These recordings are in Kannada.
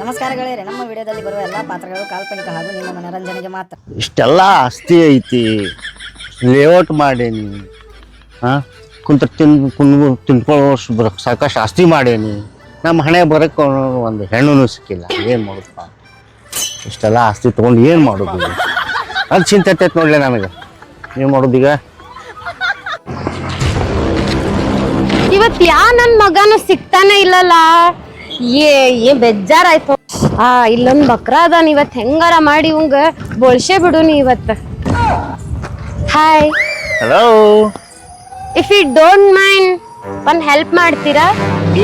ನಮಸ್ಕಾರ ಗೆಳೆಯರೆ ನಮ್ಮ ವಿಡಿಯೋದಲ್ಲಿ ಬರುವ ಎಲ್ಲ ಪಾತ್ರಗಳು ಕಾಲ್ಪನಿಕ ಹಾಗೂ ನಿಮ್ಮ ಮನರಂಜನೆಗೆ ಮಾತ್ರ. ಇಷ್ಟೆಲ್ಲ ಆಸ್ತಿ ಐತಿ. ಲೇಔಟ್ ಮಾಡೇನಿ. ಹಾಂ ಕುಂತ ತಿನ್ ಕುಂದು ತಿನ್ಕೊಳ್ಳೋಷ್ಟು ಬರ ಸಾಕಷ್ಟು ಆಸ್ತಿ ಮಾಡೇನಿ. ನಮ್ಮ ಹಣೆ ಬರೋಕ್ಕೆ ಒಂದು ಹೆಣ್ಣು ಸಿಕ್ಕಿಲ್ಲ. ಏನು ಮಾಡೋದಪ್ಪ ಇಷ್ಟೆಲ್ಲ ಆಸ್ತಿ ತೊಗೊಂಡು ಏನು ಮಾಡೋದು? ಅದು ಚಿಂತೆ ಐತೆ ನೋಡಲಿ ನನಗೆ. ಏನು ಮಾಡೋದು ಈಗ? ಇವತ್ತು ಯಾ ನನ್ನ ಮಗನೂ ಸಿಗ್ತಾನೆ ಇಲ್ಲಲ್ಲ? ಏ ಏ ಬೇಜಾರಾಯ್ತು. ಆ ಇಲ್ಲೊಂದ್ ಬಕ್ರ ಅದಾನ ಇವತ್. ಹೆಂಗಾರ ಮಾಡಿ ಇವಂಗ ಬೋಳ್ಸೆ ಬಿಡುನಿ ಇವತ್. Hi hello if you don't mind ಒಂದ್ ಹೆಲ್ಪ್ ಮಾಡ್ತೀರಾ?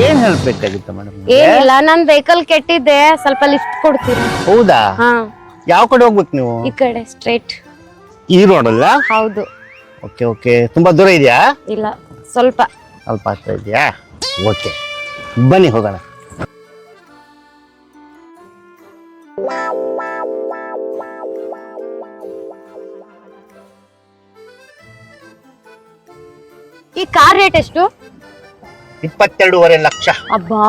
ಏನ್ ಹೆಲ್ಪ್ ಬೇಕಾಗಿತ್ತು ಮೇಡಮ್ ಏನಿಲ್ಲ ನನ್ ವೆಹಿಕಲ್ ಕೆಟ್ಟಿದ್ದೆ. ಸ್ವಲ್ಪ ಲಿಫ್ಟ್ ಕೊಡ್ತೀರಾ? ಹೌದಾ? ಹಾ. ಯಾವ ಕಡೆ ಹೋಗ್ಬೇಕು ನೀವು? ಈ ಕಡೆ ಸ್ಟ್ರೇಟ್ ಈ ರೋಡಲ್ಲ ಹೌದು. ಓಕೆ ಓಕೆ ತುಂಬಾ ದೂರ ಇದೆಯಾ? ಇಲ್ಲ ಸ್ವಲ್ಪ. ಸ್ವಲ್ಪ ಆಗ್ತಾ ಇದೆಯಾ? ಓಕೆ ಬನ್ನಿ ಹೋಗೋಣ. ಈ ಕಾರ್ ರೇಟ್ ಎಷ್ಟು? ಇಪ್ಪತ್ತೆರಡೂವರೆ ಲಕ್ಷ. ಅಬ್ಬಾ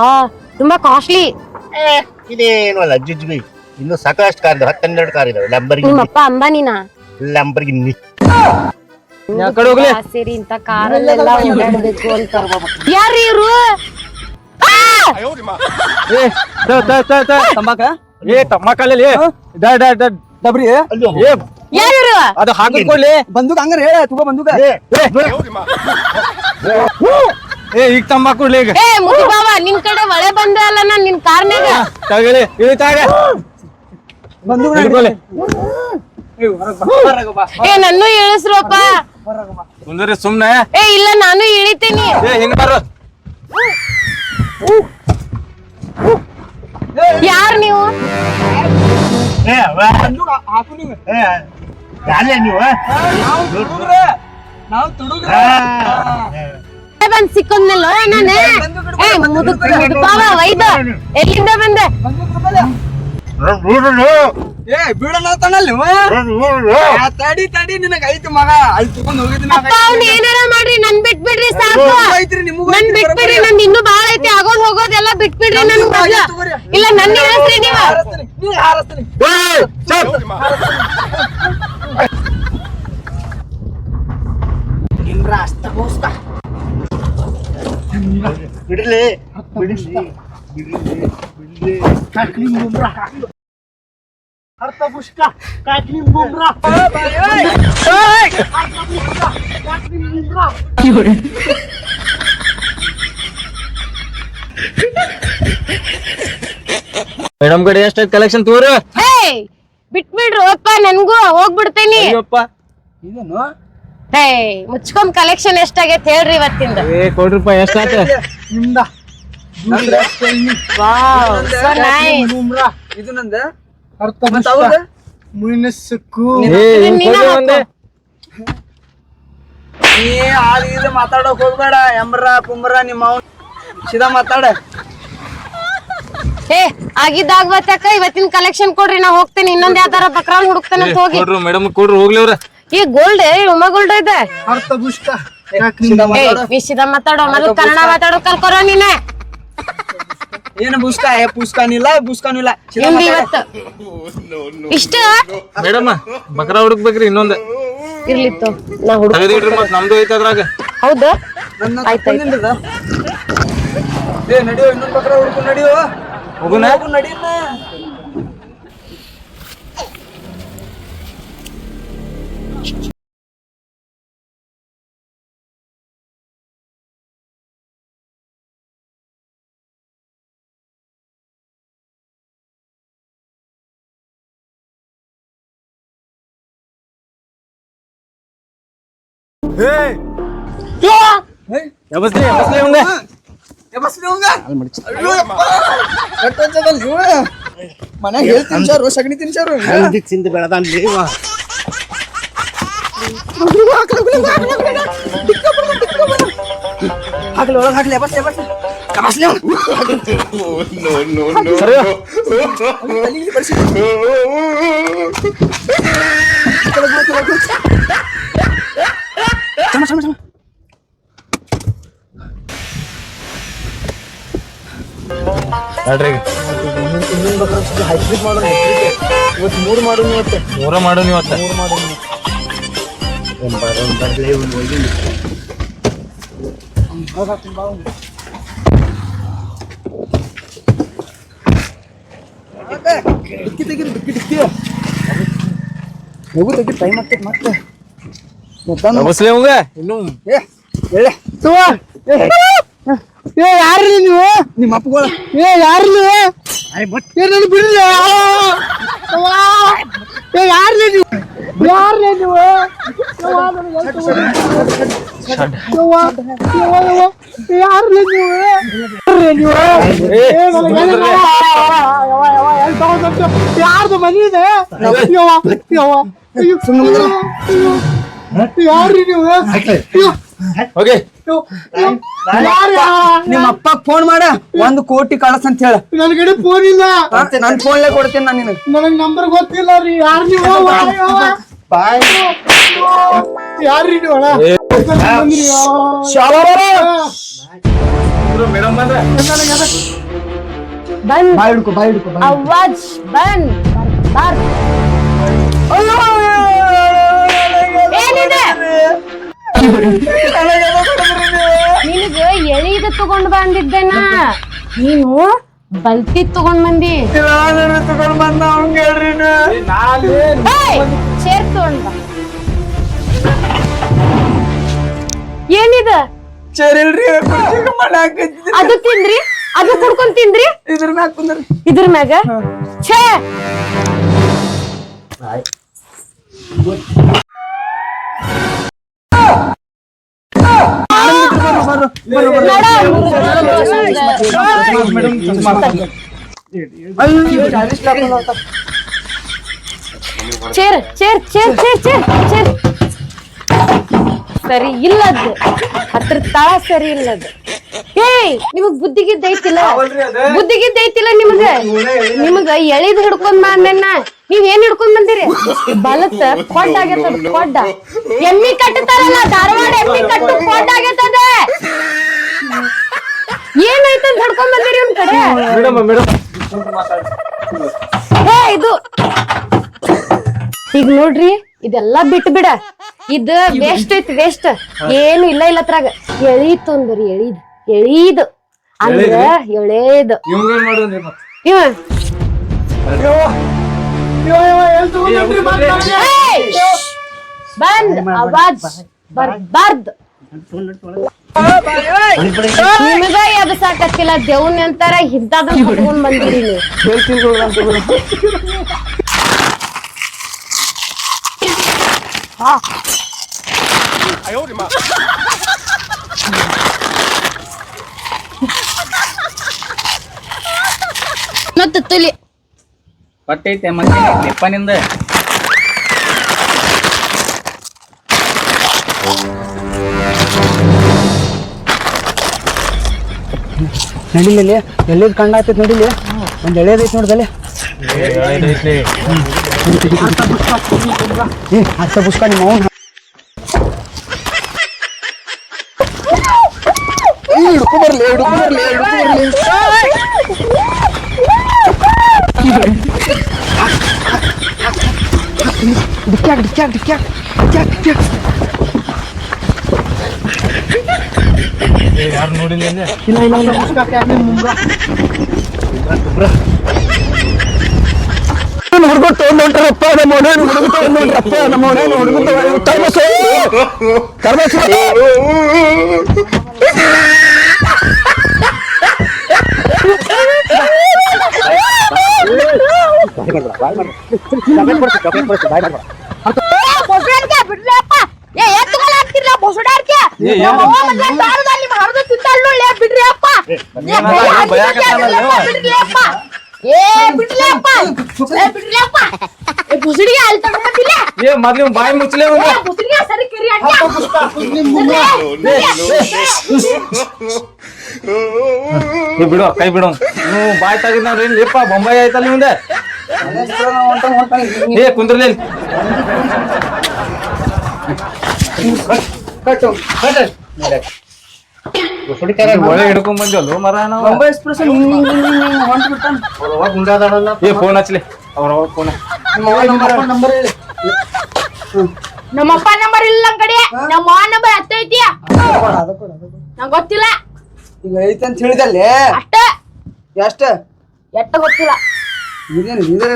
ತುಂಬಾ ಕಾಸ್ಟ್ಲಿ ಏ, ಇದೇನು ಅಲ್ಲ ಜುಜ್ಬಿ ಇನ್ನು ಸಾಕಷ್ಟು ಕಾರ್ ಇದಾವೆ ಹತ್ತೆರಡು ಕಾರ್ ಇದಾವೆ ಲಂಬರ್ಗಿ ನಿಮ್ಮಪ್ಪ ಅಂಬಾನಿನಾ? ಲಂಬರ್ಗಿ ಸೇರಿ ಇಂತ ಕಾರಲ್ಲೆಲ್ಲ ಓಡಾಡ್ಬೇಕು ಅಂತ ಯಾರು ಇವ್ರು? ತಂಬಾಕ ಏ ತಮ್ಮಕಲ್ಲಿ ಡಬ್ರಿ ಏ ಯಾರು ಅದು ಹಾಕಿಕೊಳ್ಳಿ ಬಂದೂಕ್ ಹಂಗಾರ ಹೇಳ ತುಗ ಬಂದೂಕ. ಏ ಈಗ ತಂಬಾಕ್ ಕೊಡ್ಲಿ ಈಗ. ಏ ಮುಗಿ ಬಾವ ನಿನ್ ಕಡೆ ಮಳೆ ಬಂದೆ ಅಲ್ಲ ನಾನ್ ನಿನ್ ಕಾರ್ನಾಗ ತಗಳಿ ಇಳಿತಾಗ ಬಂದೂಕ್ ಹಿಡ್ಕೊಳ್ಳಿ ಏ ನನ್ನೂ ಇಳಿಸ್ರಪ್ಪ. ಕುಂದ್ರಿ ಸುಮ್ನೆ. ಏ ಇಲ್ಲ ನಾನು ಇಳಿತೀನಿ. ಏ ಹಿಂಗ್ ಬಾರ ಯಾರ್ ನೀವು? ಏ ಬಂದೂಕ ಹಾಕು ನೀವು. ನಾವು ತುಡುಗ್ರ. ಏ, ಬಂದ್ ಸಿಕ್ಕಂದ್ನಲ್ಲ ನಾನೇ. ಏ ಮುದುಕ್ ಮುದುಕಾವ ವೈದ. ಎಲ್ಲಿಂದ ಬಂದೆ? ಏ ನೀವು ತಡಿ ತಡಿ ನಿನಗ ಐತಿ ಮಗ. ಅಲ್ಲಿ ತಗೊಂಡ್ ಹೋಗಿದ್ದೀನಿ ಅಪ್ಪ ಅವ್ನ ಏನಾರ ಮಾಡ್ರಿ ನನ್ ಬಿಟ್ಬಿಡ್ರಿ ಸಾಕು. ಐತ್ರಿ ನಿಮಗೂ ನನ್ ಬಿಟ್ಬಿಡ್ರಿ ನನ್ ಇನ್ನೂ ಬಾಳ ಐತಿ ಆಗೋದ್ ಹೋಗೋದೆಲ್ಲ ಬಿಟ್ಬಿಡ್ರಿ ನನ್ ಇಲ್ಲ ನನ್ನ ಇಳಿಸ್ರಿ ನೀವ. ಹಾರಸ್ತೀನಿ. ನೀ ಹಾರಸ್ತೀನಿ. ಬಿಡ್ಲಿ. ಬಿಡ್ಲಿ. ಬಿಡ್ಲಿ ಬಿಡ್ಲಿ. ಕಾಕ್ಲಿ ಬುಮ್ರಾ. ಅರ್ಥ ಪುಷ್ಕ. ಕಾಕ್ಲಿ ಬುಮ್ರಾ. ಮೇಡಮ್ ಕಡೆ ಎಷ್ಟ ಕಲೆಕ್ಷನ್ ತೋರು ಹೇ ಬಿಟ್ಬಿಡ್ರು ಅಪ್ಪ ನನ್ಗೂ ಹೋಗ್ಬಿಡ್ತೇನಿ. ಅಯ್ಯಪ್ಪ. ಇದೇನು? ಹೇ ಮುಚ್ಕೊಂಡ್ ಕಲೆಕ್ಷನ್ ಎಷ್ಟಾಗೈತೆ ಹೇಳ್ರಿ ಇವತ್ತಿಂದ. ಏ ರೂಪಾಯಿ ಎಷ್ಟಾತ ನಿಮ್ದ. ವಾವ್. ಸೊ ನೈಸ್ ಇದು ನಂದ? ಅರ್ಥ ಮತ್ತ್ ಅವ್ರ್ದು? ಮುನಸ್ಸಕ್ಕೂ. ಏ ಇದನ್ನ ನೀನ ಕೊಡ್ರಿ ಹಾಕು. ಒಂದೇ. ನೀ ಆದ ಇದು ಮಾತಾಡಕ್ ಹೋಗ್ಬೇಡ ಎಂಬ್ರ ಪುಂಬ್ರ ನಿಮ್ಮ ಅವ್ನ್. ಸೀದಾ ಮಾತಾಡ. ಹೇ ಇವತ್ತಿನ ಕಲೆಕ್ಷನ್ ಕೊಡ್ರಿ ನಾ ಹೋಗ್ತೇನೆ. ಇನ್ನೊಂದ್ ಯಾವ್ದಾರ ಬಕ್ರಾನ್ ಹುಡುಕ್ತೇನೆ ಅಂತ ಹೋಗಿ. ಕೊಡ್ರು ಮೇಡಮ್ ಕೊಡ್ರು ಹೋಗ್ಲಿ ಅವ್ರ. ಈ ಗೋಲ್ಡ್ ಉಮಾ ಗೋಲ್ಡ್ ಇದೆ ಅರ್ಥ ಪುಷ್ಕ ಸೀದಾ ಏ ಮಾತಾಡ ವಿಷಯದ ಮಾತಾಡೋ ಮೊದಲು ಕನ್ನಡ ಮಾತಾಡೋ ಕಲ್ಕೊರೋ ನೀನೆ. ಏನು ಬುಸ್ಕ ಏ ಪುಸ್ಕಾನಿಲ್ಲ ಬುಸ್ಕಾನಿಲ್ಲ ನಿಮ್ದು ಮಾತಾಡ. ಇವತ್ತು. ಇಷ್ಟ? ಮೇಡಮ್ ಬಕ್ರ ಹುಡುಕ್ಬೇಕ್ರಿ ಇನ್ನೊಂದು. ಇರ್ಲಿತ್ತು ನಾ ಹುಡುಗ ತೆಗೆದಿಡ್ರಿ ಮತ್ ನಮ್ದು ಐತೆ ಅದ್ರಾಗ. ಹೌದು? ಆಯ್ತು? ಏ ನಡಿಯೋ ಇನ್ನೊಂದು ಬಕ್ರ ಹುಡ್ಕೊಂಡು ನಡಿಯೋ? ಹೋಗುನ? ಹೋಗು ಎಬಸ್ಲಿ ಎಬಸ್ಲಿ ಅವಂಗ ಏ ಅವಂಗ ಅಲ್ಲಿ ಅಯ್ಯೋ ಯಪ್ಪ. ಕೆಟ್ಟ ಹಚ್ಚದಲ್ಲ ನೀವು ಮನ್ಯಾಗ ಹೇಳ್ ತಿನ್ಸಾರು ಸಗಣಿ ತಿನ್ಸಾರು ಹಂದಿ ತಿಂದು ಬೆಳೆದಾನ್ ದೇವ ಹಾಕ್ಲಿ ಮಾಡು ಹಾಕ್ಲಿ ಬಸ್ಲಿ ಬಸ್ಲಿ ಸರಿ ಚಮ ಚಮ ಚಮ ನೋಡ್ರಿ ಹೈಬ್ರಿಡ್ ಮಾಡೋಣ ಇವತ್ತು. ಮೂರು ಮಾಡೋಣ ಇವತ್ತು. ಮೂರ ಮಾಡು ಇವತ್ತು. ಮೂರು ಮಾಡೋಣ ಡಿಕ್ಕಿ ತೆಗೀರಿ ಡಿಕ್ಕಿ ಡಿಕ್ಕಿ ಹೋಗು ತೆಗಿ ಟೈಮ್ ಆಗ್ತೈತೆ ಮತ್ತೆ ಮತ್ತೊಂದು ಬಸ್ಲಿ ಅವಂಗ ಇನ್ನು ಏ ಎಳೆ ಏ ಯಾರ್ರಿ ನೀವು ನಿಮ್ಮ ಅಪ್ಪಗಳ ಏ ಯಾರು ನೀವು ಏ ನಾನು ಬಿಡ್ರಿ ಏ ಯಾರ್ರಿ ನೀವು ಯಾರ್ರಿ ನೀವು ಯವ್ವ, ನನಗೆ ಎಲ್ತ್ ಹೋಗ್ಬಿಡ್ತು. ಯವ್ವ, ಯವ್ವ, ಯವ್ವ, ಯಾರ್ರಿ ನೀವು ಯಾರ್ರಿ ನೀವು? ಎಲ್ತ್ ಹೋಗ್ಬಿಡ್ತು. ಯಾರ್ದು ಮನಿ ಇದೆ? ಯಾರ್ರಿ ನೀವು? ಅಯ್ಯೋ ನಿಮ್ಮ ಅಪ್ಪ ಫೋನ್ ಮಾಡ. ಒಂದ್ ಕೋಟಿ ಕಳಸ್ ಅಂತ ಹೇಳ. ನನ್ ಕಡೆ ಫೋನ್ ಇಲ್ಲ. ನನ್ ಫೋನ್ಲೆ ಕೊಡ್ತೀನಿ ನಾನು ನಿನಗೆ. ನನಗ್ ನಂಬರ್ ಗೊತ್ತಿಲ್ಲ ರೀ. ಯಾರು ನೀವು? ಯಾರ್ರಿ ನೀವು ಅಣ್ಣ? ಬಂದ್ರಿ, ಮೇಡಮ್ ಬಂದ್ರ ಬಂದ್. ಬಾಯ್ ಹಿಡ್ಕೊ ಬಾಯ್ ಹಿಡ್ಕೊ ಬಾಯ್ ಅವಾಜ್ ಬಂದ್. ಬಾರ್ ಏನಿದೆ? ನಿನಗ ಎಳಿದ ತಗೊಂಡ್ ಬಂದಿದ್ದೇನ ನೀನು ಬಲ್ತಿ ತಗೊಂಡ್ ಬಂದಿ. ತಗೊಂಡ್ ಬಂದ ಅವ್ನ್ ಹೇಳ್ರಿ ಏಯ್, ಚೇರ್ ತಗೊಂಡ್ ಏನಿದ ಹಾಕಿದ್ರಿ ಅದು ತಿಂದ್ರಿ ಅದು ಕುಡ್ಕೊಂಡ್ ತಿಂದ್ರಿ ಇದ್ರ ಮ್ಯಾಗ ಕುಂದ್ರಿ ಇದ್ರ ಮ್ಯಾಗ ಛೇ chair chair chair chair chair chair ಸರಿ ಇಲ್ಲದ್ದು. ಹತ್ರ ತಳ ಸರಿ ಇಲ್ಲದ್ದು. ಏಯ್ ನಿಮಗ್ ಬುದ್ಧಿಗಿದ್ದ ಐತಿಲ್ಲ? ಬುದ್ಧಿಗಿದ್ದ ಐತಿಲ್ಲ ನಿಮಗ? ನಿಮಗ ಎಳಿದ್ ಹಿಡ್ಕೊಂಡ್ ಮಾನ್ನ ನೀವ್ ಏನ್ ಹಿಡ್ಕೊಂಡ್ ಬಂದಿರಿ? ಬಲತ್ ಕೊಡ್ಡ ಆಗೈತದ ಕೊಡ್ಡ ಎಮ್ಮಿ ಕಟ್ಟತಾರಲ್ಲ ಧಾರವಾಡ ಎಮ್ಮಿ ಕಟ್ಟು ಕೊಡ್ಡ ಆಗೈತದ. ಏನಾಯ್ತಂತ ಹಿಡ್ಕೊಂಡ್ ಬಂದಿರಿ ಒಂದ್ ಕಡೆ? ಇದು ಈಗ ನೋಡ್ರಿ ಇದೆಲ್ಲಾ ಬಿಟ್ಟು ಬಿಡ. ಇದ ವೇಸ್ಟ್ ಐತಿ ವೇಸ್ಟ್ ಏನು ಇಲ್ಲ ಇಲ್ಲ ಅತ್ರಾಗ ಎಳೀತು ಅಂದ್ರಿ ಎಳೀದ್. ಎಳೀದ್. ಅಂದ್ರ ಎಳೇದ್. ಇವ! ಬಂದ್. ಅವಾಜ್ ಬರ್ಬಾರ್ದ್. ನಿಮಗ ದೇವ್ನ ಅಂತಾರ ಇಂತಾದ್ರ ಕಟ್ಕೊಂಡ್ ಬಂದಿರಿ ನೀವು. ಮತ್ತೆ ತುಲಿ. ಪಟ್ಟೈತೆ ಮತ್ತೆ ಲೆಪ್ಪನಿಂದ ನಡಿಲಿ ಎಲ್ಲಿದ್ ಕಂಡ ಆಗ್ತೈತಿ ನಡಿಲಿ. ಒಂದ್ ಎಳೆದೈತಿ ನೋಡ್ದಲ್ಲಿ ಏ ಹತ್ತ ಪುಷ್ಪ ನಿಮ್ಮ ಅವನ್ ಹಿಡ್ಕೊ ಬರ್ಲಿ ಹಿಡ್ಕೊ ಬರ್ಲಿ ಹಿಡ್ಕೊ ಬರ್ಲಿ ಡಿಕ್ಕ್ಯಾಕ್ ಡಿಕ್ಕ್ಯಾಕ್ ಡಿಕ್ಕ್ಯಾಕ್ ಡಿಕ್ಕ್ಯಾಕ್ ಡಿಕ್ಕ್ಯಾಕ್ ಯಾರು ನೋಡಿಲ್ಲ ಅಂದೆ ಇಲ್ಲ ಇಲ್ಲ ಇಲ್ಲ ಪುಷ್ಪ ಮುಂಗ ನೋಡ್ಕೊಟ್ಟು ನೋಡ್ರಪ್ಪ ನಮ್ಮ ಮನೆ ಹುಡುಗತ ನೋಡ್ರಪ್ಪ ನಮ್ಮ ಮನೆ ಹುಡುಗತ ಕರ್ಮಸು ಕರ್ಮಸು ಬೊಸಡಾರ್ಕೆ ಬಿಡ್ಲಪ್ಪ ಏ ಎತ್ತುಗಳ ಹಾಕ್ತಿರ್ಲ ಬೊಸಡಾರ್ಕೆ ಏ, ಏನ್ ನಮ್ಮ ಅವ್ವ ಮದ್ವೆ ದಾರದಲ್ಲಿ ಹರಿದು ತಿಂತಾಳ್ನೊಳ್ಳೆ ಬಿಡ್ರಿ ಅಪ್ಪ ಏ, ಏನಾರ ಏ, ಏ, ಬುಸುಡಿಗೆ ಅಲ್ಲಿ ಏ ಮೊದ್ಲು ಬಾಯಿ ಮುಚ್ಚಲೇ ಏ ಬುಸುಡಿಗೆ ಸರಿ ಕರಿ ಅಡ್ಡ ಏ ಬಿಡು ಕೈ ಬಿಡು. ನೀವು ಬಾಯಿ ಲೇಪ ಬೊಂಬಾಯಿ ಆಯ್ತಲ್ಲ ನಿಮ್ದೆ? ಏ ಕುಂದ್ರಲಿ ಇಲ್ಲಿ. ಒಳ್ಳೆ ಹಿಡ್ಕೊಂಡ್ ಬಂದ್ವಲ್ಲ ಮರ ನಾವು ಮುಂಬೈ ಎಕ್ಸ್ಪ್ರೆಸ್ ಹೊಂಟ್ ಬಿಡ್ತಾನ. ಏ ಫೋನ್ ಹಚ್ಲಿ. ಅವ್ರ ಫೋನ್ ನಂಬರ್ ಹೇಳಿ. ನಮ್ಮಪ್ಪ ನಂಬರ್ ಇಲ್ಲ ನಮ್ ಕಡೆ. ನಮ್ಮ ನಂಬರ್ ಹತ್ತ ಐತಿ ನಂಗ್ ಗೊತ್ತಿಲ್ಲ. ಈಗ ಐತೆ ಅಂತ ಹೇಳಿದಲ್ಲಿ? ಅಷ್ಟ. ಎಷ್ಟ? ಎಟ್ಟ ಗೊತ್ತಿಲ್ಲ. ಇದೇನು ಇದೆ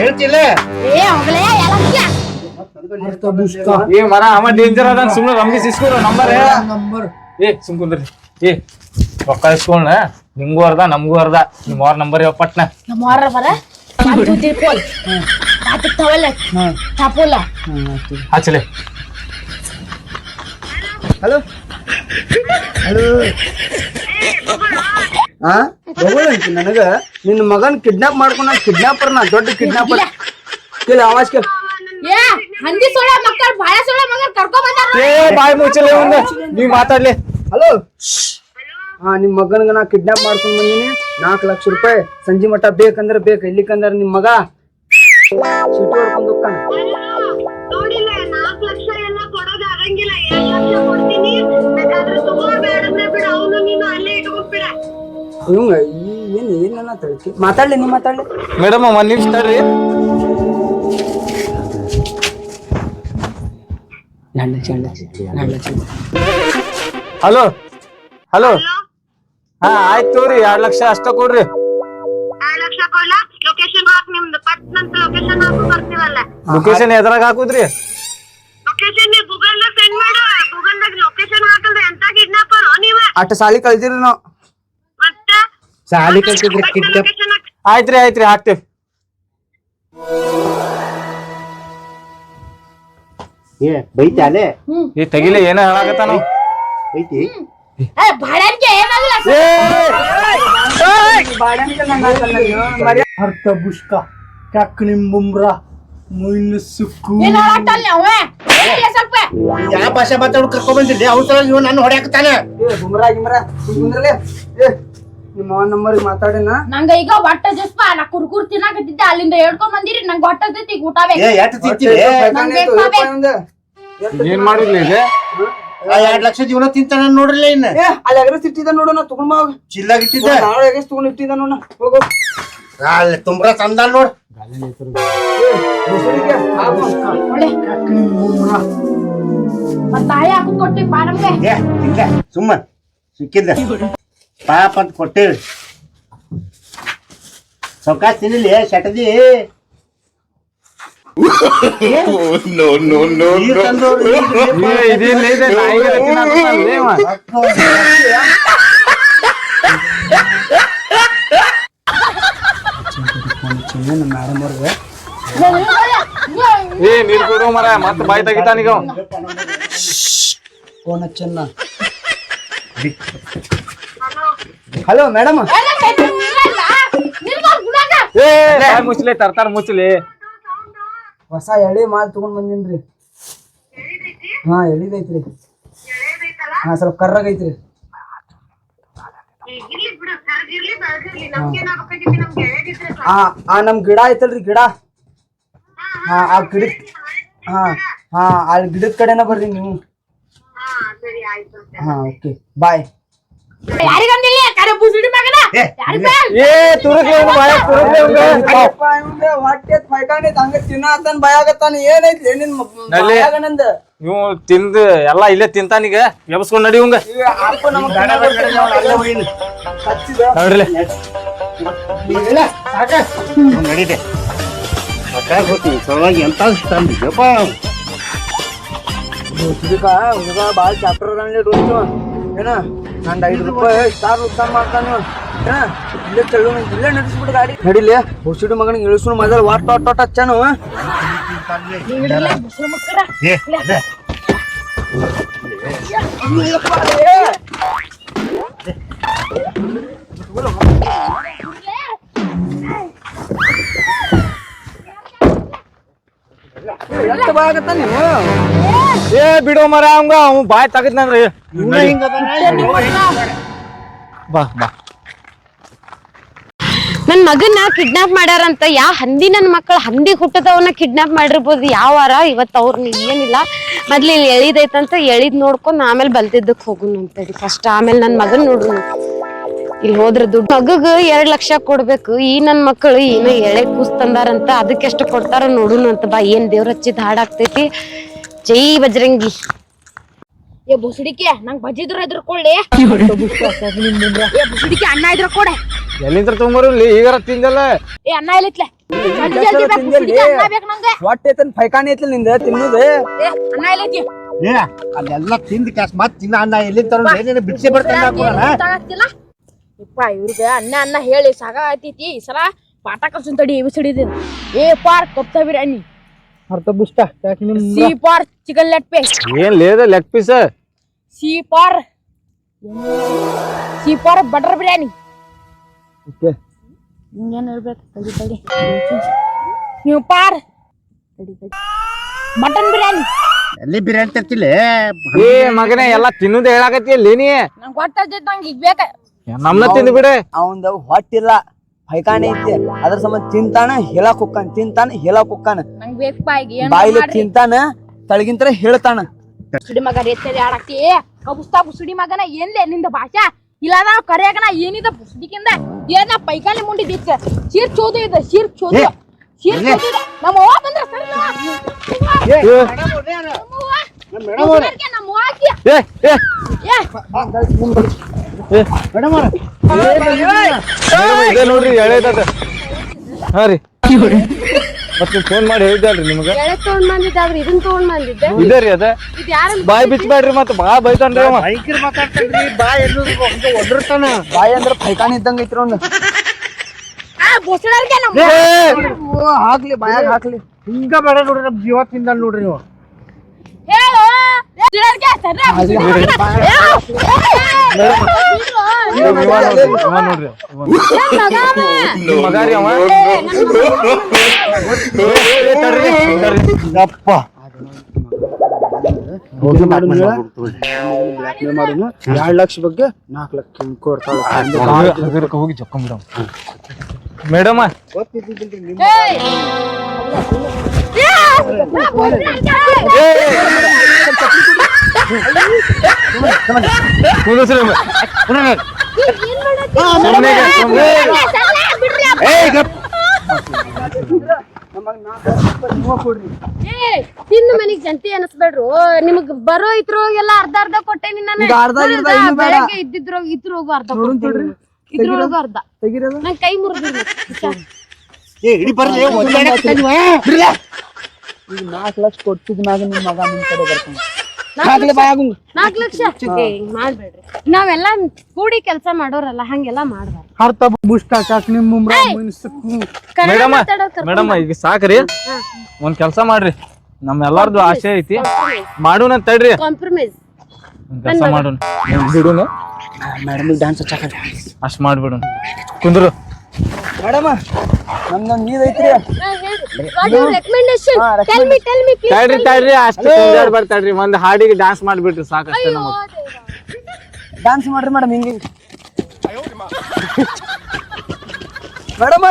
ಹೇಳ್ತಿಲ್ಲ. ಏ ಹೋಗಲೇ ಎಲ್ಲ ಏ ಮರ ಅವ ಡೇಂಜರ್ ಅದ ಸುಮ್ಮನೆ ರಮೇಶ್ ಇಸ್ಕೊರ ನಂಬರ್ ನಂಬರ್. ಏ ಸುಮ್ ಕುಂದ್ರಿ. ಏ ರೊಕ್ಕ ಇಸ್ಕೊಂಡ ನಿಂಗೂ ಅರ್ಧ ನಮಗೂ ಅರ್ಧ. ನಿಮ್ಮ ಅವ್ರ ನಂಬರ್ ಯಾವ ಪಟ್ನ. ನಮ್ಮ ಅವ್ರ ಬರ? ತಿಳ್ಕೊಲ್ ತವಲ್ಲ ತಪ್ಪಲ್ಲ. ಹಚ್ಚಲೆ ಹಲೋ? ಹಲೋ? ಆ? ಬಗೊಳಂತಿ ನನಗ? ನಿನ್ನ ಮಗನ್ ಕಿಡ್ನಾಪ್ ಮಾಡ್ಕೊಂಡ ಕಿಡ್ನಾಪರ್ ನಾ ದೊಡ್ಡ ಕಿಡ್ನಾಪರ್ ಕೇಳಿ ಆವಾಜ್ ಕೇಳ. ಏ ಹಂದಿ ಸೊಳ ಮಕ್ಕಳು ಬಾಳ ಸೊಳ ಮಗನ್ ಕರ್ಕೊಂಡ್ ಬಂದಾರ ಏ ಬಾಯ್ ಮುಚ್ಚಲೆ ಒಂದ ನೀವ್ ಮಾತಾಡ್ಲಿ. ಹಲೋ? ಹಾ ನಿಮ್ ಮಗನ್ಗ ನಾ ಕಿಡ್ನಾಪ್ ಮಾಡ್ಕೊಂಡ್ ಬಂದಿನಿ. ನಾಲ್ಕು ಲಕ್ಷ ರೂಪಾಯಿ. ಸಂಜೆ ಮಠ ಬೇಕಂದ್ರೆ ಬೇಕು ಇಲ್ಲಿಕಂದ್ರ ನಿಮ್ ಮಗ. ಸಿಟಿ ಹೊಡ್ಕೊಂಡ್ ಹೋಗ್ತಾನ. ನೋಡಿಲ್ಲ ನಾಲ್ಕು ಲಕ್ಷ ಎಲ್ಲ ಕೊಡೋದು ಆಗಂಗಿಲ್ಲ. ಏಳ್ ಲಕ್ಷ ಕೊಡ್ತೀನಿ. ಬೇಕಾದ್ರೆ ತಗೋ ಬೇಡಂದ್ರೆ ಬಿಡು. ಅವನು ನೀನು ಅಲ್ಲೇ ಇಟ್ಕೊಂಡ್ಬಿಡ ಇವಂಗ ಏನ್ ಏನ ಮಾತಾಡ್ಲಿ ನೀ ಮಾತಾಡ್ಲಿ. ಮೇಡಮ್ ಒಂದ್ ನಿಮಿಷ ತಡ್ರಿ. Hello hello. ಹಾ ಆಯ್ತು ತೋರಿ ಎರಡ್ ಲಕ್ಷ ಅಷ್ಟ ಕೊಡ್ರಿ. ಎರಡ್ ಲಕ್ಷ ಕೊಡ್ಲಾ? ಲೊಕೇಶನ್ ಹಾಕ್ ನಿಮ್ದು ಪಟ್ ನಂತ ಲೊಕೇಶನ್ ಹಾಕು ಬರ್ತೀವಲ್ಲ. ಲೊಕೇಶನ್ ಎದ್ರಾಗ ಹಾಕುದ್ರಿ? ಲೊಕೇಶನ್ ನೀ ಗೂಗಲ್ ಸೆಂಡ್ ಮಾಡು. ಗೂಗಲ್ ದಾಗ ಲೊಕೇಶನ್ ಹಾಕಲ್ರಿ ಎಂತ ಕಿಡ್ನಾಪರ್ ನೀವ? ಅಟ್ಟ ಸಾಲಿ ಕಲ್ತಿರಿ ನಾವು. ಸಾಲಿ ಕಳ್ತಿದ್ರಿ ಆಯ್ತ್ರಿ ಆಯ್ತ್ರಿ ಹಾಕ್ತೇವ್. ಏ ಬೈತಾಲೆ ಈ ತೆಗಿಲೆ ಏನ ಹೇಳಾಕತ್ತ ನಾವು? ಬೈತಿ ಅರ್ಥ ಬುಷ್ಕ ಕ್ಯಾಕ್ ಮುಯ್ನು ಸುಕ್ಕು. ಯಾವ ಭಾಷೆ ಮಾತಾಡ್ ಕರ್ಕೊಂಡ್ ಬಂದಿದ್ದೆ? ಅವ್ರ ನಾನು ಹೊಡೆಯಾಕತ್ತಾನೆ? ಏ ಗುಮ್ರಾ ಕುಂದ್ರಲೇ. ಏ ನಿಮ್ಮ ಅವನ ಮಾತಾಡಿನ? ನಂಗ ಈಗ ಹೊಟ್ಟ ಜಸ್ಪ ನಾ ಕುರ್ಕುರ್ ತಿನ್ನಾಕತ್ತಿದ್ದೆ ಅಲ್ಲಿಂದ ಹೇಳ್ಕೊಂಡ್ ಬಂದಿರಿ ನಂಗ್ ಹೊಟ್ಟ ಜೊತೆ ಊಟ ಏ ಬೇಕು ಏನ್ ಎರಡ್ ಲಕ್ಷ ಜೀವನ ತಿಂತಾನ ನೋಡ್ರಲ್ಲ ಇನ್ನ? ಏ ಅಲ್ಲಿ ಎಗರಸ್ ಇಟ್ಟಿದ್ದ ನೋಡು ನಾ ತಗೊಂಡ್ ಮಾವ ಚಿಲ್ಲಾಗ ಇಟ್ಟಿದ್ದ? ನಾಳೆ ಎಗಸ್ ತಗೊಂಡ್ ಇಟ್ಟಿದ್ದ ನೋಡ ಹೋಗು ಅಲ್ಲಿ ತುಂಬ್ರ ತಂದ ನೋಡ್. ತಾಯಿ ಕೊಟ್ಟಿ ಬಾ ನಮ್ಗೆ. ಏ ಹಿಂಗ ಸುಮ್ಮ ಸಿಕ್ಕಿದ್ದ ಪಾಪ ಅಂತ ಕೊಟ್ಟೇವಿ ಸೌಕಾಸ್ ತಿನ್ನಲಿ ಶಟದಿ ಏ. ಮೇಡಮ್ ಅವ್ರಿಗೆ ನೀರ್ ಕೊಡು ಮರ ಮತ್ತ ಬಾಯಿ ತೆಗಿತಾನೀಗ. ಫೋನ್ ಹಚ್ಚನ್ನ ಹಲೋ ಮೇಡಮ್. ಮುಚ್ಚಲೆ ತರ್ತಾರ ಮುಚ್ಚಲಿ ಹೊಸ ಎಳೆ ಮಾಲ್ ತಗೊಂಡ್ ಬಂದಿನ್ರಿ. ಹಾ ಎಳಿದೈತ್ರಿ. ಹಾ ಸ್ವಲ್ಪ ಕರ್ರಾಗೈತ್ರಿ. ಆ ಆ ನಮ್ ಗಿಡ ಐತಲ್ರಿ ಗಿಡ. ಹಾ ಆ ಗಿಡ ಹಾ ಹಾ ಆ ಗಿಡದ ಕಡೆನ ಬರ್ರಿ ನೀವು. ಹಾ ಸರಿ ಆಯ್ತು ಹಾ ಓಕೆ. ಬಾಯ್. ಯಾರಿಗಂದಿಲ್ಲ ಕರೆ ಬುಸುಡಿ ಮಗನ ಯಾರಿಗ ಏ ತುರುಕ್ಲಿ ಅವ್ನು ಬಾಯಾಗ ತುರುಕ್ಲಿ ಅವ್ನ್ಗೆ. ಹೊಟ್ಟೆ ಫೈಕಾಣಿ ತಂಗ ತಿನ್ನತಾನ ಭಯಾಗತ್ತಾನ ಏನೈತಿ ನಿನ್ ನಡ್ಲಿ. ನೀವು ಇವ್ ತಿಂದು ಎಲ್ಲಾ ಇಲ್ಲೇ ತಿಂತಾನೀಗ ಎಬ್ಸ್ಕೊಂಡ್ ನಡಿ ಇವಂಗ ನೋಡ್ರಿ ನಡೀತೆ. ಸಾಕಾಗೋತಿ ಸಲುವಾಗಿ ಎಂತ ತಂದಿದ್ದಪ್ಪ ಹುಡುಗ ಹುಡುಗ ಬಾಳ ಚಾಪ್ಟರ್ ಅದಾನ ಏನ? ನಂದ್ ಐದು ರೂಪಾಯಿ ಸ್ಟಾರ್ ಉತ್ಸಾಹ ಮಾಡ್ತಾನ ಏನ ಇಲ್ಲೇ ತೆಳು ಇಲ್ಲೇ ನಡೆಸ್ಬಿಟ್ಟು ಗಾಡಿ. ನಡಿಲಿ ಹುಸಿಡು ಮಗನಿಗೆ ಇಳಿಸು ಮೊದಲು ವಾಟ್ ವಾಟ್ ಟಾಟ್ ಹಚ್ಚಾನು ಏ ನೀವು? ಏ ಬಿಡೋ ಮರ ಅವಂಗ ಅವ್ ಬಾಯ್ ತಗದ್ನಂದ್ರಿ ಬಾ ಬಾ. ನನ್ ಮಗನ್ನ ಕಿಡ್ನಾಪ್ ಮಾಡ್ಯಾರಂತ ಯಾ ಹಂದಿ ನನ್ ಮಕ್ಕಳ ಹಂದಿ ಹುಟ್ಟದವನ್ನ ಕಿಡ್ನಾಪ್ ಮಾಡಿರ್ಬೋದು ಯಾವಾರ? ಇವತ್ತು ಅವ್ರನ್ನ ಏನಿಲ್ಲ. ಮೊದ್ಲು ಇಲ್ಲಿ ಎಳಿದೈತಂತ ಎಳಿದ್ ನೋಡ್ಕೊಂಡ್ ಆಮೇಲೆ ಬಲ್ತಿದ್ದಕ್ ಹೋಗುನ್ ಅಂತೇಳಿ ಫಸ್ಟ್ ಆಮೇಲೆ ನನ್ ಮಗನ್ ನೋಡ್ರು ಇಲ್ಲಿ ಹೋದ್ರ ದುಡ್ಡು. ಮಗಗ್ ಎರಡ್ ಲಕ್ಷ ಕೊಡ್ಬೇಕು. ಈ ನನ್ ಮಕ್ಕಳು ಏನ ಎಳೆ ಕೂಸ್ ತಂದಾರಂತ ಅದಕ್ಕೆ ಎಷ್ಟು ಕೊಡ್ತಾರ ನೋಡುನು ಅಂತ ಬಾ ಏನ್ ದೇವ್ರ ಹಚ್ಚಿದ್ ಹಾಡಾಗ್ತೈತಿ ಜೈ ಬಜರಂಗಿ. ಏ ಬುಸುಡಿಕೆ ನಂಗ್ ಬಜ್ಜಿದ್ರ ಇದ್ರ ಕೊಳ್ಳಿ ಏ ಬುಸುಡಿಕೆ ಅನ್ನ ಇದ್ರ ಕೊಡೆ. ಎಲ್ಲಿಂದ ತೊಗೊಂಬರ್ಲಿ ಈಗಾರ ತಿಂದಲ್ಲ. ಏ ಅನ್ನ ಇಲ್ಲಿತ್ಲೆ ಜಲ್ದಿ ಜಲ್ದಿ ಬೇಕು? ಬುಸುಡಿಕೆ ಅನ್ನ ಬೇಕು ನಂಗೆ. ಹೊಟ್ಟೆ ಐತನ್? ಪೈಖಾನೆ ಐತಿ ನಿಂದ? ತಿನ್ನೋದು? ಏ ಅನ್ನ ಇಲ್ಲೈತಿ ಏ ಅಲ್ಲೆಲ್ಲ ತಿಂದ ಕ್ಯಾಸ್ ಮತ್ ತಿನ್ನ ಅನ್ನ ಎಲ್ಲಿ ತರೋ ಏನೇನು ಬಿಡಿಸಿ ಬರ್ತಾನೆ ಇಪ್ಪ ಇವ್ರಿಗೆ ಅನ್ನ ಅನ್ನ ಹೇಳಿ ಸಾಗ ಆಯ್ತೈತಿ. ಈ ಸಲ ಪಾಠ ಕಲ್ಸನ್ ತಡಿ ಇವಿಸಿಡಿದೀನಿ ಏ ಪಾರ್ ಕೊಪ್ತ ಬಿರಿಯಾನಿ. ಅರ್ಥ ಬುಷ್ಟ ಯಾಕೆ ಸಿ ಪಾರ್ ಚಿಕನ್ ಲೆಗ್ ಪೀಸ್. ಏನ್ ಲೇದ ಲೆಗ್ ಪೀಸ್? ಸಿ ಪಾರ್. ಸಿ ಪಾರ್ ಬಟರ್ ಬಿರಿಯಾನಿ. ಹಿಂಗೇನ್ ಹೇಳ್ಬೇಕು? ತಡಿ ತಡಿ. ನೀವು ಪಾರ್. ತಡಿ ತಡಿ. ಮಟನ್ ಬಿರಿಯಾನಿ. ಎಲ್ಲಿ ಬಿರಿಯಾನಿ ತರ್ತಿಲ್ಲ ಏ ಮಗನೇ ಎಲ್ಲಾ ತಿನ್ನೋದು ಹೇಳಾಕತ್ತಿ ಅಲ್ಲಿ ನೀ. ನಂಗೆ ಗೊತ್ತಾಗ್ತೈತೆ ನಂಗೆ ಈಗ ಬೇಕ ನಮ್ನ ತಿಂದ್ ಬಿಡೆ. ಅವಂದ ಹೊಟ್ಟಿಲ್ಲ. ಪೈಖಾನೆ ಐತಿ. ಅದ್ರ ಸಂಬಂಧ ತಿಂತಾನ ಹೇಳಕ್ ಹೊಕ್ಕಾನ ತಿಂತಾನ ಹೇಳಕ್ ಹೊಕ್ಕಾನ. ನಂಗ ಬೇಕಪ್ಪ ಈಗ ಏನ್ ಬಾಯಿಲೆ ಮಾಡ್ರಿ? ತಿಂತಾನ ತಳಗಿಂತರ ಹೇಳ್ತಾನ. ಸುಡಿ ಮಗ ರೇತಲ್ಲಿ ಆಡಾಕ್ತಿ ಕಬುಸ್ತಾ ಬುಸುಡಿ ಮಗನ ಏನ್ಲೆ ನಿಂದ ಭಾಷಾ? ಇಲ್ಲದ ಕರಿಯಾಗನ ಏನಿದ ಬುಸುಡಿಕಿಂದ ಏನ ಪೈಕಾಲಿ ಮುಂಡಿದ್ದಿತ್ತ ಶೀರ್ ಚೋದು ಇದ ಶೀರ್ ಚೋದು. ಶೀರ್ ಚೋದು ಇದೆ. ನಮ್ಮ ಅವ್ವ ಬಂದ್ರ ಸರಿ ನಮ್ಮ ಅವ್ವ? ಆಕಿ ಏ ಏ. ಏ. ಇದೇ ನೋಡ್ರಿ ಎಳೆದದ ಹಾ ರೀ. ಮತ್ತೆ ಫೋನ್ ಮಾಡಿ ಹೇಳಿದ್ರಿ ನಿಮ್ಗೆ? ಎಳೆ ತಗೊಂಡ್ ಬಂದಿದ್ದಾದ್ರೆ ಇದನ್ ತಗೊಂಡ್ ಬಂದಿದ್ದೆ. ಇದೇ ರೀ ಅದ. ಇದ್ ಯಾರ ಬಾಯ್ ಬಿಚ್ಚಬೇಡ್ರಿ ಮತ್ತ ಬಾ ಬೈತಾನ್ರಿ ಅವ. ಭಯಂಕರ ಮಾತಾಡ್ತಾನ್ರಿ ಬಾ ಎಲ್ಲೂ ಒದರ್ತಾನ ಬಾಯಿ ಅಂದ್ರ ಇದ್ದಂಗ ಐತ್ರ ನಮ್ಮ ಹಾಕ್ಲಿ ಬಾಯಾಗ ಹಾಕ್ಲಿ. ಹಿಂಗ ಬೇಡ ನೋಡ್ರಿ ನಮ್ ಜೀವ ತಿಂದ ನೋಡ್ರಿ ನೀವು. ಹೇಳು. ಯಪ್ಪ ಎರಡ್ ಲಕ್ಷ ಬಗ್ಗೆ ನಾಲ್ಕು ಲಕ್ಷ ಕೊಡ್ತಾಳ ಹಗರಕ್ಕೆ ಹೋಗಿ ಜಕ್ಕೊಂಬಿಡಮ್ ಮೇಡಮ್ ಕುಂದ್ರಸ್ರಿ ತಿಂದು ಮನಿಗ್ ಜಂತಿ ಅನಸ್ಬೇಡ್ರು ನಿಮಗ್ ಬರೋ ಇದ್ರೊಳಗೆಲ್ಲ ಅರ್ಧ ಅರ್ಧ ಕೊಟ್ಟೇನಿ ನಾನು. ಬೆಳಗ್ಗೆ ಅರ್ಧ ಕೊಟ್ಟೇನಿ ಇದ್ರೊಳಗು ಅರ್ಧ ನನ್ ಕೈ ಮುರಿದಿಲ್ಲ ಏ ಈಗ ನಾಲ್ಕು ಲಕ್ಷ ಕೊಟ್ಟಿದ್ಮ್ಯಾಗ ನಿಮ್ ಮಗ ನಿಮ್ ಕಡೆ ಬರ್ತಾನ ನಾಲ್ಕು ಲಕ್ಷ. ಮಾಡ್ಬೇಡ್ರಿ. ನಾವೆಲ್ಲ ಕೂಡಿ ಕೆಲಸ ಮಾಡೋರಲ್ಲ ಹಂಗೆಲ್ಲ ಮಾಡ್ಬಾರ್ದು. ಅರ್ಥ ಬುಷ್ಟ ಯಾಕೆ ನಿಮ್ ಮುಮ್ರ ಕನ್ನಡ ಮೇಡಮ್ ಮಾತಾಡೋದ್ ಕರ್ಕೊಂಡ್ ಮೇಡಮ್ ಈಗ ಸಾಕ್ರಿ. ಒಂದ್ ಕೆಲ್ಸ ಮಾಡ್ರಿ. ನಮ್ಮೆಲ್ಲಾರ್ದು ಆಸೆ ಐತಿ. ಮಾಡೋಣ ತಡ್ರಿ ಕಾಂಪ್ರಮೈಸ್ ಒಂದ್ ಕೆಲ್ಸ ಮಾಡೋಣ. ಬಿಡೋಣ ಮೇಡಮ್ ಡ್ಯಾನ್ಸ್ ಹಚ್ಚಾಕ ಅಷ್ಟ್ ಮಾಡ್ಬಿಡೋಣ. ಕುಂದ್ರು. ಮೇಡಮ್ ನಮ್ದೊಂದು ನೀರ್ ಐತ್ರಿ. ರೆಕಮೆಂಡೇಶನ್ ಹಾ, tell me tell me please ತಡ್ರಿ ತಡ್ರಿ ಅಷ್ಟು ಬರ್ತಾಡ್ರಿ ಒಂದ್ ಹಾಡಿಗೆ ಡಾನ್ಸ್ ಮಾಡ್ಬಿಟ್ರಿ ಸಾಕಷ್ಟೇ ನಮಗ್. ಡ್ಯಾನ್ಸ್ ಮಾಡ್ರಿ ಮೇಡಮ್ ಹಿಂಗ ಮೇಡಮ್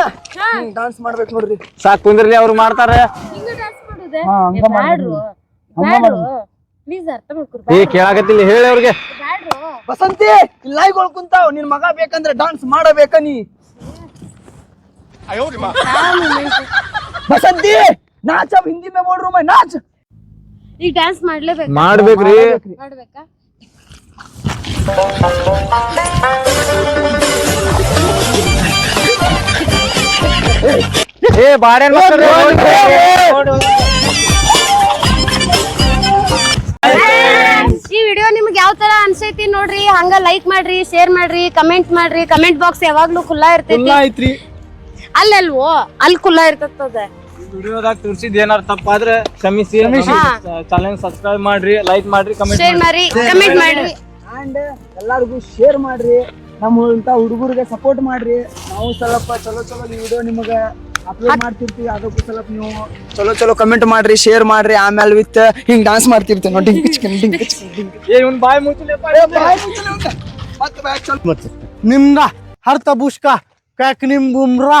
ಡ್ಯಾನ್ಸ್ ಮಾಡ್ಬೇಕು ನೋಡ್ರಿ. ಸಾಕ್ ಕುಂದ್ರಲಿ ಅವ್ರು ಮಾಡ್ತಾರ. ಹಿಂಗ ಹಾ, ಹಂಗ ಬ್ಯಾಡ್ರು. ಬ್ಯಾಡ್ರು. ಪ್ಲೀಸ್ ಅರ್ಥ ಮಾಡ್ಕೊಡ್ರಿ ಏ ಕೇಳಾಕತ್ತಿಲ್ಲ ಹೇಳಿ ಅವ್ರಿಗೆ. ವಸಂತಿ ಬಸಂತಿ ಲೈವ್ಗಳು ಕುಂತಾವ್. ನಿನ್ ಮಗ ಬೇಕಂದ್ರೆ ಡಾನ್ಸ್ ಮಾಡಬೇಕ ನೀ. ಬಸದ್ದಿ ನಾಚ ಹಿಂದಿ ಮೇ ಬೋಲ್ ಮೈ ನಾಚ್. ಈ ಡ್ಯಾನ್ಸ್ ಮಾಡ್ಲೇಬೇಕು. ಮಾಡ್ಬೇಕ್ರಿ. ಮಾಡ್ಬೇಕಾ? ಏ ಬಾಡೆ ಈ ವಿಡಿಯೋ ನಿಮ್ಗೆ ಯಾವ ತರ ಅನ್ಸೈತಿ ನೋಡ್ರಿ? ಹಂಗ ಲೈಕ್ ಮಾಡ್ರಿ ಶೇರ್ ಮಾಡ್ರಿ ಕಮೆಂಟ್ ಮಾಡ್ರಿ. ಕಮೆಂಟ್ ಬಾಕ್ಸ್ ಯಾವಾಗ್ಲೂ ಖುಲ್ಲಾ ಇರ್ತೈತಿ. ಅಲ್ಲಲ್ವೋ? ಅಲ್ಲಿ ಕುಲ್ಲ ಇರ್ತದ. ವಿಡಿಯೋದಾಗ ತೋರಿಸಿದ ಏನಾರ ತಪ್ಪಾದ್ರೆ ಕ್ಷಮಿಸಿ. ಚಾನೆಲ್ ಸಬ್ಸ್ಕ್ರೈಬ್ ಮಾಡ್ರಿ ಲೈಕ್ ಮಾಡ್ರಿ ಕಮೆಂಟ್ ಶೇರ್ ಮಾಡ್ರಿ. ಕಮೆಂಟ್ ಮಾಡ್ರಿ ಅಂಡ್ ಎಲ್ಲರಿಗೂ ಶೇರ್ ಮಾಡ್ರಿ. ನಮ್ಮ ಇಂಥ ಹುಡುಗರಿಗೆ ಸಪೋರ್ಟ್ ಮಾಡ್ರಿ. ನಾವು ಸ್ವಲ್ಪ ಚಲೋ ಚಲೋ ವಿಡಿಯೋ ನಿಮಗೆ ಅಪ್ಲೋಡ್ ಮಾಡ್ತಿರ್ತೀವಿ. ಅದಕ್ಕೂ ಸ್ವಲ್ಪ ನೀವು ಚಲೋ ಚಲೋ ಕಮೆಂಟ್ ಮಾಡ್ರಿ ಶೇರ್ ಮಾಡ್ರಿ. ಆಮೇಲೆ ವಿತ್ ಹಿಂಗ್ ಡಾನ್ಸ್ ಮಾಡ್ತಿರ್ತೀವಿ ನೋಡಿ ಡಿಂಗ್ ಡಿಂಗ್. ಏ ಇವ್ನ್ ಬಾಯ್ ಮುಚ್ಚಲೇಪ್ಪ ಏ, ಬಾಯ್ ಮುಚ್ಚಲಿ. ಮತ್ತೆ back ಚಲೋ. ನಿಮ್ದ ಹರ್ತ ಬುಷ್ಕ ಕ್ಯಾಕ್ ನಿಮ್ ಬುಮ್ರಾ